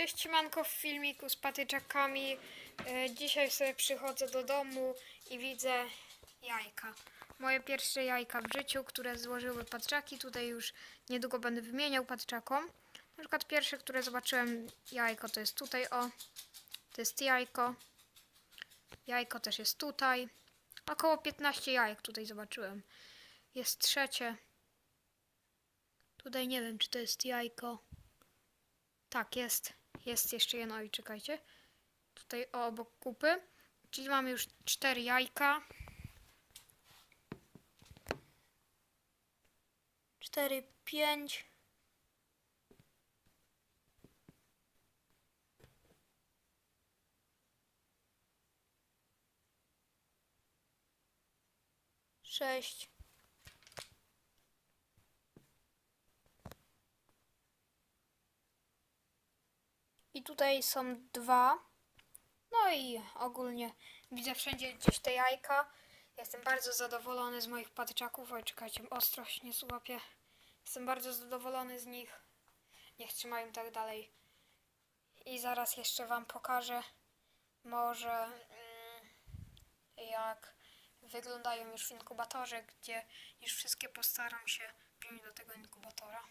Cześć Manko w filmiku z patyczakami. E, Dzisiaj sobie przychodzę do domu i widzę jajka. Moje pierwsze jajka w życiu, które złożyły patrzaki. Tutaj już niedługo będę wymieniał patrzakom. Na przykład pierwsze, które zobaczyłem jajko to jest tutaj, o. To jest jajko. Jajko też jest tutaj. Około 15 jajek tutaj zobaczyłem. Jest trzecie. Tutaj nie wiem, czy to jest jajko. Tak, jest. Jest jeszcze jedno i czekajcie. Tutaj obok kupy. Czyli mamy już cztery jajka. Cztery, pięć. Sześć. I tutaj są dwa. No i ogólnie widzę wszędzie gdzieś te jajka. Jestem bardzo zadowolony z moich patyczaków. Oj, czekajcie, ostrość nie złapię. Jestem bardzo zadowolony z nich. Niech trzymają tak dalej. I zaraz jeszcze Wam pokażę może mm, jak wyglądają już w inkubatorze, gdzie już wszystkie postaram się wziąć do tego inkubatora.